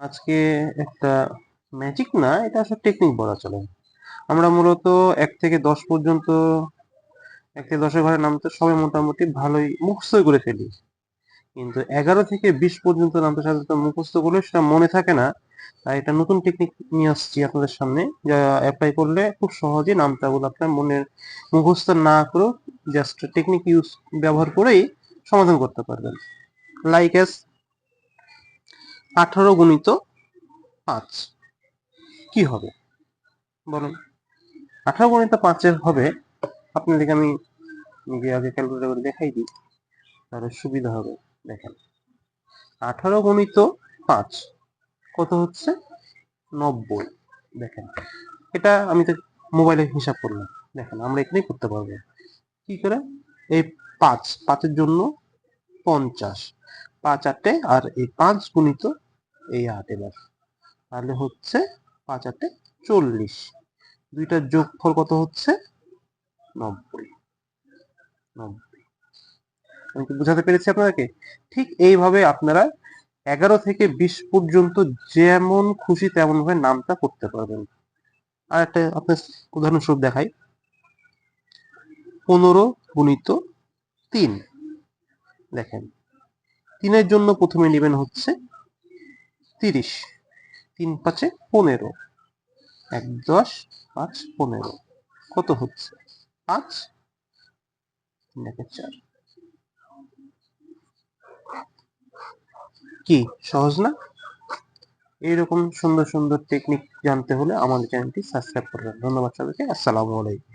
আজকে একটা ম্যাজিক না, এটা আসলে টেকনিক বলা চলে। আমরা মূলত এক থেকে দশ পর্যন্ত, এক থেকে দশের ঘরে নামতে সবাই মোটামুটি ভালোই মুখস্থ করে ফেলি। কিন্তু এগারো থেকে বিশ পর্যন্ত নামতে সাধারণত মুখস্থ করলে সেটা মনে থাকে না। তাই এটা নতুন টেকনিক নিয়ে আসছি আপনাদের সামনে, যা অ্যাপ্লাই করলে খুব সহজে নামতাগুলো আপনার মনের মুখস্থ না করেও জাস্ট টেকনিক ইউজ ব্যবহার করেই সমাধান করতে পারবেন। লাইক এস আঠারো গুণিত পাঁচ। কি হবে? বলুন। আঠারো গুণিত পাঁচের হবে, আপনাদেরকে আমি আগে ক্যালকুলেটর করে দেখাই দিই। তাহলে সুবিধা হবে, দেখেন। আঠারো গুণিত পাঁচ, কত হচ্ছে? নব্বই। দেখেন, এটা আমি তো মোবাইলে হিসাব করলাম। দেখেন, আমরা এখানেই করতে পারব। কি করে? এই পাঁচ, পাঁচের জন্য পঞ্চাশ। পাঁচ আটে, আর এই পাঁচ গুণিত এই আট এবার। তাহলে হচ্ছে পাঁচ আটে চল্লিশ। দুইটার যোগফল কত হচ্ছে? নব্বই। নব্বই। আমি বুঝাতে পেরেছি আপনাদেরকে? ঠিক এইভাবে আপনারা এগারো থেকে বিশ পর্যন্ত যেমন খুশি তেমন ভাবে নামটা করতে পারবেন। আর একটা আপনার উদাহরণস্বরূপ দেখাই। পনেরো গুণিত তিন। দেখেন। তিনের জন্য প্রথমে নেবেন হচ্ছে তিরিশ। তিন পাঁচে পনেরো। এক দশ, পাঁচ পনেরো। কত হচ্ছে? পাঁচ। তিন একে চার। কি, সহজ না? এইরকম সুন্দর সুন্দর টেকনিক জানতে হলে আমাদের চ্যানেলটি সাবস্ক্রাইব করবেন ধন্যবাদ সবাইকে। আসসালামু আলাইকুম।